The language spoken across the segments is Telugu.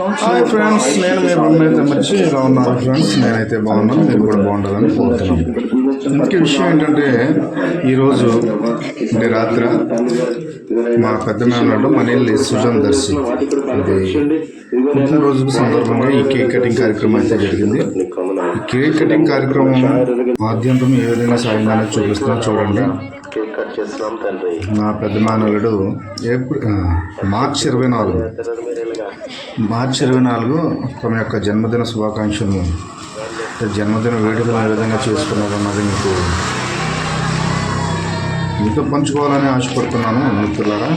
హాయ్ ఫ్రెండ్స్ నేను మీ బొమ్మైతే మర్చి ఇలా ఉన్నాను ఫ్రెండ్స్ నేనైతే బాగున్నాను మీరు కూడా బాగుండాలని కోరుతున్నాను. ఇంకే విషయం ఏంటంటే ఈరోజు అంటే రాత్రి మా పెద్ద మేనలో మన ఇల్లు సుజాన్ దర్శి. ఇది రోజు సందర్భంగా ఈ కేక్ కటింగ్ కార్యక్రమం అయితే జరిగింది. ఈ కేక్ కటింగ్ కార్యక్రమం ఆద్యంతం ఏ విధంగా సాయంగానే చూపిస్తున్నా చూడండి. కేక్ కట్ చేస్తున్నాం తండ్రి. నా పెద్ద మేనల్లుడు మార్చి ఇరవై నాలుగు. మార్చి ఇరవై నాలుగు తమ యొక్క జన్మదిన శుభాకాంక్షలు. జన్మదిన వేడుకలు ఏ విధంగా చేసుకున్నారు అన్నది మీకు మీతో పంచుకోవాలని ఆశపడుతున్నాను మిత్రులారా.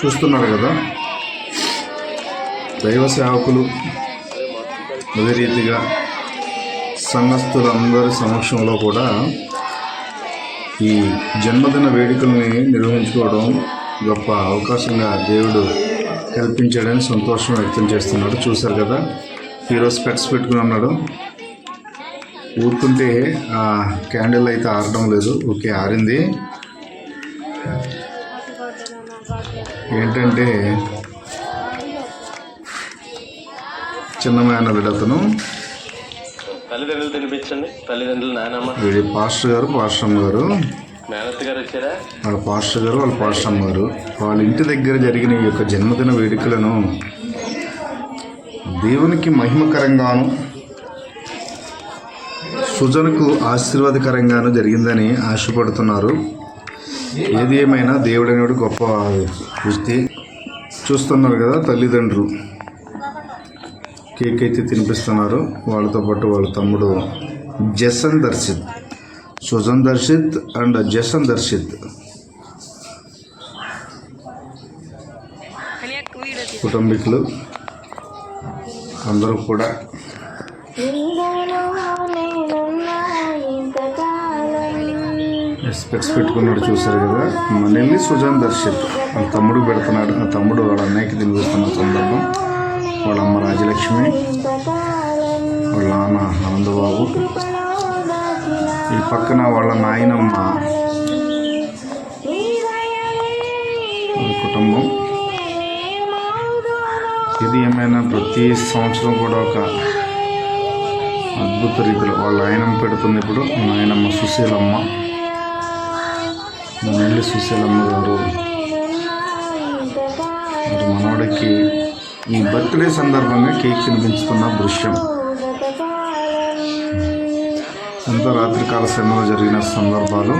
చూస్తున్నారు కదా దైవ సేవకులు అదే రీతిగా సంఘస్థులందరి సమక్షంలో కూడా ఈ జన్మదిన వేడుకల్ని నిర్వహించుకోవడం గొప్ప అవకాశంగా దేవుడు కల్పించాడని సంతోషం వ్యక్తం చేస్తున్నాడు. చూశారు కదా? హీరో స్పెట్స్ పెట్టుకుని ఉన్నాడు. ఊరుకుంటే ఆ క్యాండిల్ అయితే ఆరడం లేదు. ఓకే ఆరింది. ఏంటంటే చిన్న మేనల్లుడు అతను తల్లిదండ్రులు తినిపించండి. తల్లిదండ్రులు నాయనమ్మ వీడి పాస్టర్ గారు పాస్టర్ అమ్మ గారు. మేనత్ గారు వచ్చారా? వాళ్ళ పాస్టర్ గారు వాళ్ళ పాస్టర్ అమ్మ గారు. వాళ్ళ ఇంటి దగ్గర జరిగిన ఈ యొక్క జన్మదిన వేడుకలను దేవునికి మహిమకరంగాను సుజనుకు ఆశీర్వాదకరంగాను జరిగిందని ఆశపడుతున్నారు. ఏది ఏమైనా దేవుడు అనేవాడు గొప్ప వ్యక్తి. చూస్తున్నారు కదా తల్లిదండ్రులు. కేక్ అయితే తినిపిస్తున్నారు. వాళ్ళతో పాటు వాళ్ళ తమ్ముడు Jason Darshith. Sujan Darshith and Jason Darshith. కుటుంబీకులు అందరూ కూడా స్పెక్స్ పెట్టుకున్నాడు చూశారు కదా. మనల్ని సుజాన్ దర్శిత్. తమ్ముడు పెడుతున్నాడు. తమ్ముడు వాళ్ళ అన్నయ్యకి తినిపిస్తున్న సందర్భం. వాళ్ళ అమ్మ రాజలక్ష్మి వాళ్ళ నాన్న ఆనందబాబు. ఈ పక్కన వాళ్ళ నాయనమ్మ కుటుంబం. ఇది ఏమైనా ప్రతి సంవత్సరం కూడా ఒక అద్భుత రీతిలో వాళ్ళ ఆయనమ్మ పెడుతుంది ఇప్పుడు. నాయనమ్మ సుశీలమ్మ. నెల్లి సుశీలమ్మ గారు. మనవడికి ఈ బర్త్డే సందర్భంగా కేక్ తినిపించుతున్న దృశ్యం. అంత రాత్రికాల సమయంలో జరిగిన సందర్భాలు.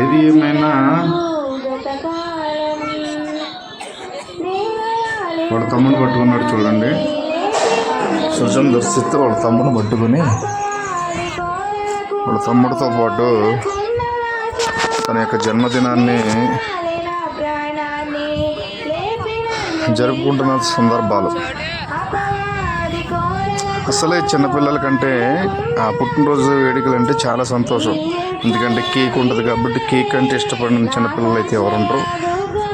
ఏది ఏమైనా వాడు తమ్ముడు పట్టుకున్నాడు చూడండి. సుజన్ దర్శిస్తే వాళ్ళ తమ్ముడు పట్టుకుని వాళ్ళ తమ్ముడితో పాటు తన యొక్క జన్మదినాన్ని జరుపుకుంటున్న సందర్భాలు. అసలే చిన్నపిల్లల కంటే ఆ పుట్టినరోజు వేడుకలు అంటే చాలా సంతోషం. ఎందుకంటే కేక్ ఉంటుంది కాబట్టి కేక్ అంటే ఇష్టపడిన చిన్నపిల్లలు అయితే ఎవరుంటారు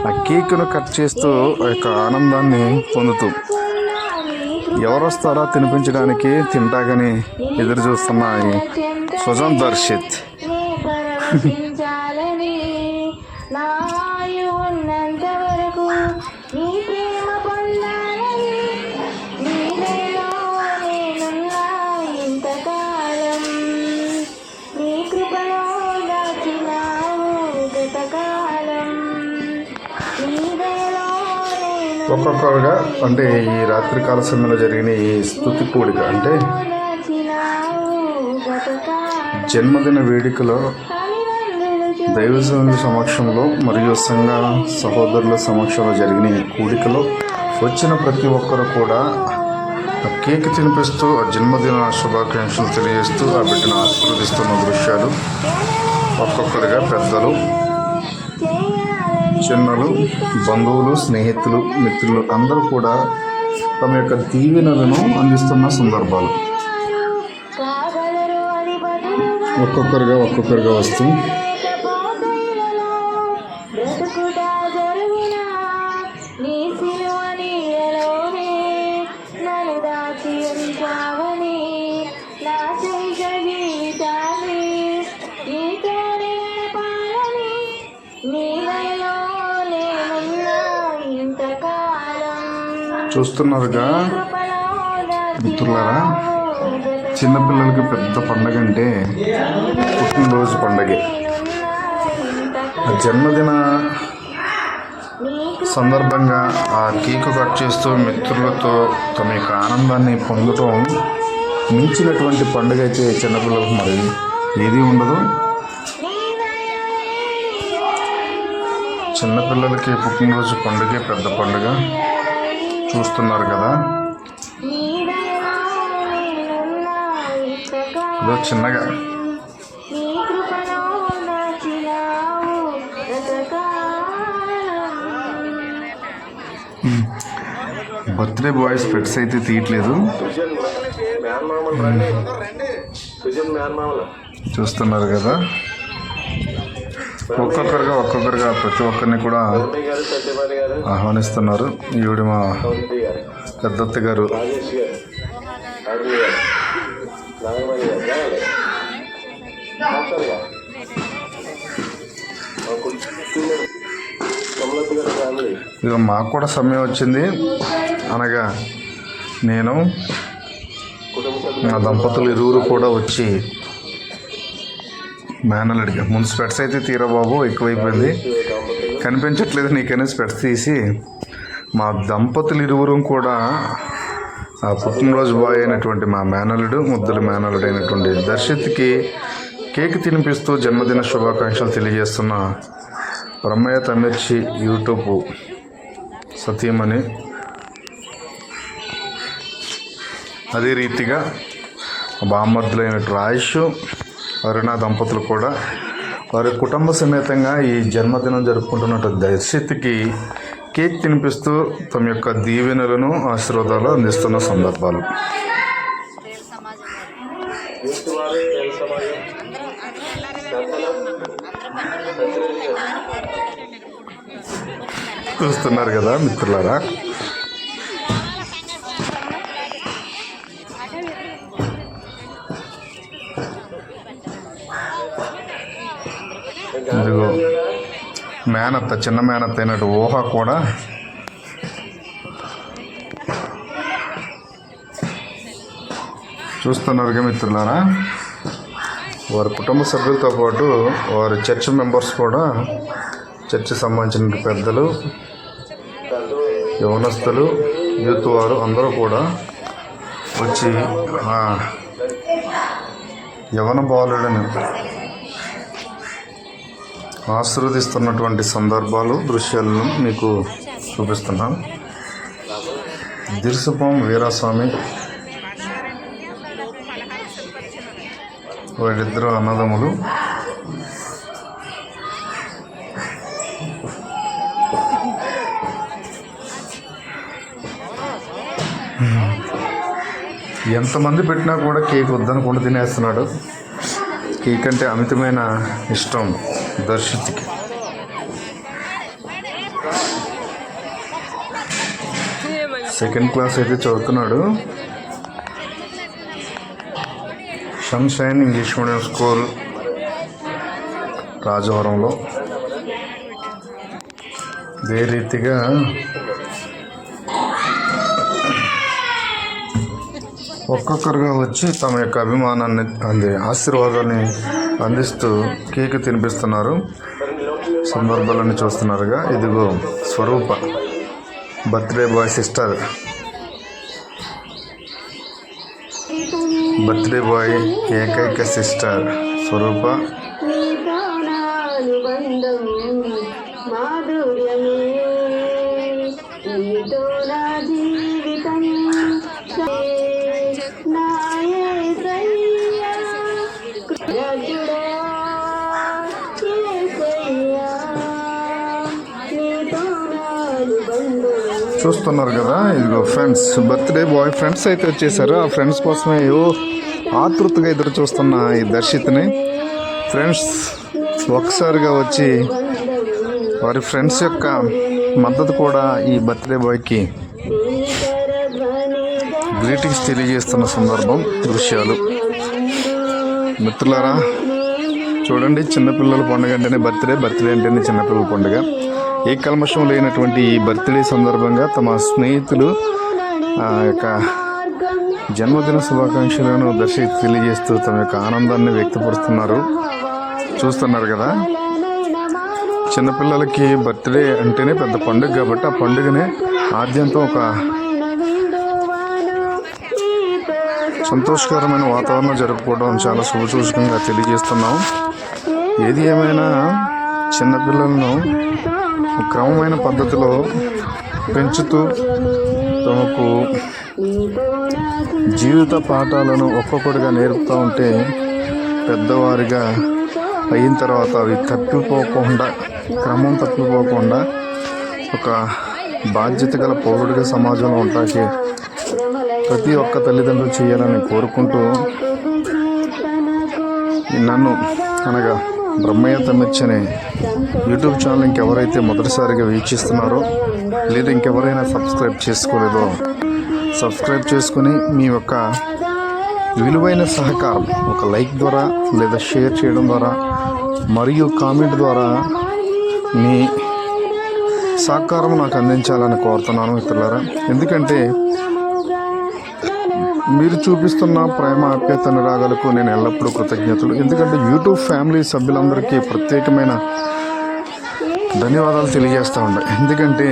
ఆ కేక్ను కట్ చేస్తూ ఆ యొక్క ఆనందాన్ని పొందుతూ ఎవరు వస్తారో తినిపించడానికి తింటాగని ఎదురు చూస్తున్న సుజన్ దర్శిత్ ఒక్కొక్కరుగా అంటే ఈ రాత్రికాల సమయంలో జరిగిన ఈ స్థుతి కూడిక అంటే జన్మదిన వేడుకలో తల్లిదండ్రులు దైవజనుల సమక్షంలో మరియు సంఘ సహోదరుల సమక్షంలో జరిగిన ఈ కూడికలో వచ్చిన ప్రతి ఒక్కరు కూడా ఆ కేక్ తినిపిస్తూ ఆ జన్మదిన శుభాకాంక్షలు తెలియజేస్తూ ఆ బిడ్డను ఆశీర్వదిస్తున్న దృశ్యాలు ఒక్కొక్కరిగా పెద్దలు చిన్నలు బంధువులు స్నేహితులు మిత్రులు అందరూ కూడా తమ యొక్క దీవెనలను అందిస్తున్న సందర్భాలు. ఒక్కొక్కరుగా ఒక్కొక్కరుగా వస్తూ చూస్తున్నారుగా. మిత్రులారా చిన్నపిల్లలకి పెద్ద పండగ అంటే పుట్టినరోజు పండగే. జన్మదిన సందర్భంగా ఆ కేక్ కట్ చేస్తూ మిత్రులతో తమ యొక్క ఆనందాన్ని పొందటం మించినటువంటి పండుగ అయితే చిన్నపిల్లలకు మరి ఏది ఉండదు. చిన్నపిల్లలకి పుట్టినరోజు పండుగే పెద్ద పండుగ. చూస్తున్నారు కదా. ఇదో చిన్నగా. బర్త్డే బాయ్స్ పెట్స్ అయితే తీయట్లేదు. రండి చూస్తున్నారు కదా. ఒక్కొక్కరుగా ఒక్కొక్కరుగా ప్రతి ఒక్కరిని కూడా ఆహ్వానిస్తున్నారు. ఈవిడ మా కౌంటి గారు పెద్దత్త గారు ఇక మాకు కూడా సమయం వచ్చింది. అనగా నేను నా దంపతులు ఇరువురు కూడా వచ్చి మేనలుడిగా ముందు స్పెట్స్ అయితే తీరా బాబు ఎక్కువైపోయింది. కనిపించట్లేదు నీకనే స్పెట్స్ తీసి. మా దంపతులు ఇరువురు కూడా ఆ పుట్టినరోజు బాయ్ అయినటువంటి మా మేనలుడు ముద్దుల మేనలుడు అయినటువంటి దర్శిత్కి కేక్ తినిపిస్తూ జన్మదిన శుభాకాంక్షలు తెలియజేస్తున్న బ్రహ్మయ్య తమిర్చి యూట్యూబ్ సతీమణి. అదే రీతిగా బామ్మద్దులైన రాయేష్ అరుణ దంపతులు కూడా వారి కుటుంబ సమేతంగా ఈ జన్మదినం జరుపుకుంటున్న దర్శితికి కేక్ తినిపిస్తూ తమ యొక్క దీవెనలను ఆశీర్వాదాలు అందిస్తున్న సందర్భాలు. చూస్తున్నారు కదా మిత్రులారా? ఇదిగో మేనత్త చిన్న మేనత్త అయినట్టు ఊహ కూడా. చూస్తున్నారుగా మిత్రులారా వారి కుటుంబ సభ్యులతో పాటు వారి చర్చ్ మెంబర్స్ కూడా చర్చ్ సంబంధించిన పెద్దలు యవనస్తులు యూత్ వారు అందరూ కూడా వచ్చి యవన బాలుడని ఆశీర్వదిస్తున్నటువంటి సందర్భాలు దృశ్యాలను మీకు చూపిస్తున్నాను. దిర్సుపం వీరాస్వామి వీళ్ళిద్దరు అన్నదమ్ములు. ఎంతమంది పెట్టినా కూడా కేక్ వద్దనకుండా తినేస్తున్నాడు. కేక్ అంటే అమితమైన ఇష్టం. దర్శిత్కి సెకండ్ క్లాస్ అయితే చదువుతున్నాడు. సన్షైన్ ఇంగ్లీష్ మీడియం స్కూల్ రాజవరంలో. ఇదే రీతిగా ఒక్కొక్కరుగా వచ్చి తమ యొక్క అభిమానాన్ని అంది ఆశీర్వాదాన్ని అందిస్తూ కేక్ తినిపిస్తున్నారు. సందర్భాలను చూస్తున్నారుగా. ఇదిగో Swaroopa birthday boy sister. Birthday boy ఏకైక సిస్టర్ స్వరూప. చూస్తున్నారు కదా. ఇదిగో ఫ్రెండ్స్ బర్త్డే బాయ్ ఫ్రెండ్స్ అయితే వచ్చేసారు. ఆ ఫ్రెండ్స్ కోసమే ఏవో ఆతృతగా ఎదురు చూస్తున్న ఈ దర్శిత్ని. ఫ్రెండ్స్ ఒకసారిగా వచ్చి వారి ఫ్రెండ్స్ యొక్క మద్దతు కూడా ఈ బర్త్డే బాయ్కి గ్రీటింగ్స్ తెలియజేస్తున్న సందర్భం దృశ్యాలు. మిత్రులారా చూడండి చిన్నపిల్లల పండుగ అంటేనే బర్త్డే బర్త్డే అంటేనే చిన్నపిల్లల పండుగ. ఏ కల్మషం లేనటువంటి ఈ బర్త్డే సందర్భంగా తమ స్నేహితులు ఆ యొక్క జన్మదిన శుభాకాంక్షలను దర్శి తెలియజేస్తూ తమ యొక్క ఆనందాన్ని వ్యక్తపరుస్తున్నారు. చూస్తున్నారు కదా? చిన్నపిల్లలకి బర్త్డే అంటేనే పెద్ద పండుగ కాబట్టి ఆ పండుగనే ఆద్యంతం ఒక సంతోషకరమైన వాతావరణం జరుపుకోవడం చాలా శుభసూచకంగా తెలియజేస్తున్నాం. ఏది ఏమైనా చిన్నపిల్లలను క్రమమైన పద్ధతిలో పెంచుతూ తమకు జీవిత పాఠాలను ఒక్కొక్కటిగా నేర్పుతూ ఉంటే పెద్దవారిగా అయిన తర్వాత అవి తప్పిపోకుండా క్రమం తప్పిపోకుండా ఒక బాధ్యత గల పౌరుడిగా సమాజంలో ఉంటాకి ప్రతి ఒక్క తల్లిదండ్రులు చేయాలని కోరుకుంటూ నన్ను అనగా బ్రహ్మయ్య తమ్మిచ్చి అనే యూట్యూబ్ ఛానల్ ఇంకెవరైతే మొదటిసారిగా వీక్షిస్తున్నారో లేదా ఇంకెవరైనా సబ్స్క్రైబ్ చేసుకోలేదో సబ్స్క్రైబ్ చేసుకుని మీ యొక్క విలువైన సహకారం ఒక లైక్ ద్వారా లేదా షేర్ చేయడం ద్వారా మరియు కామెంట్ ద్వారా మీ సహకారం నాకు అందించాలని కోరుతున్నాను మిత్రులారా. ఎందుకంటే మీరు చూపిస్తున్న ప్రేమ ఆప్యాయత అనురాగాలకు నేను ఎల్లప్పుడూ కృతజ్ఞతలు. ఎందుకంటే యూట్యూబ్ ఫ్యామిలీ సభ్యులందరికీ ప్రత్యేకమైన ధన్యవాదాలు తెలియజేస్తూ ఉంటాయి ఎందుకంటే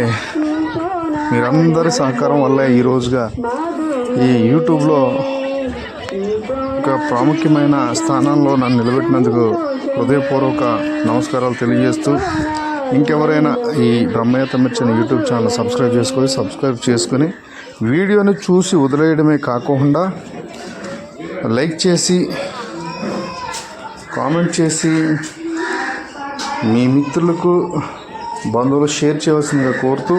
మీరందరి సహకారం వల్ల ఈ రోజుగా ఈ యూట్యూబ్లో ఒక ప్రాముఖ్యమైన స్థానంలో నన్ను నిలబెట్టినందుకు హృదయపూర్వక నమస్కారాలు తెలియజేస్తూ ఇంకెవరైనా ఈ బ్రహ్మయ్య తమ్మిచ్చిన యూట్యూబ్ ఛానల్ సబ్స్క్రైబ్ చేసుకొని సబ్స్క్రైబ్ చేసుకొని వీడియోని చూసి వదిలేయడమే కాకుండా లైక్ చేసి కామెంట్ చేసి మీ మిత్రులకు బంధువులు షేర్ చేయవలసిందిగా కోరుతూ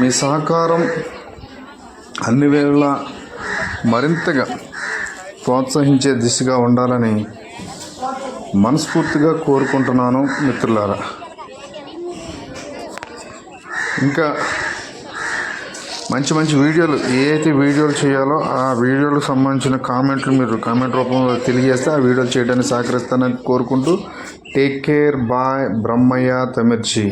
మీ సహకారం అన్ని వేళలా మరింతగా ప్రోత్సహించే దిశగా ఉండాలని మనస్ఫూర్తిగా కోరుకుంటున్నాను మిత్రులారా. ఇంకా మంచి మంచి వీడియోలు ఏ అయితే వీడియోలు చేయాలో ఆ వీడియోలకు సంబంధించిన కామెంట్లు మీరు కామెంట్ రూపంలో తెలియజేస్తే ఆ వీడియోలు చేయడానికి సహకరిస్తానని కోరుకుంటూ టేక్ కేర్ బాయ్ బ్రహ్మయ్య తమిర్చి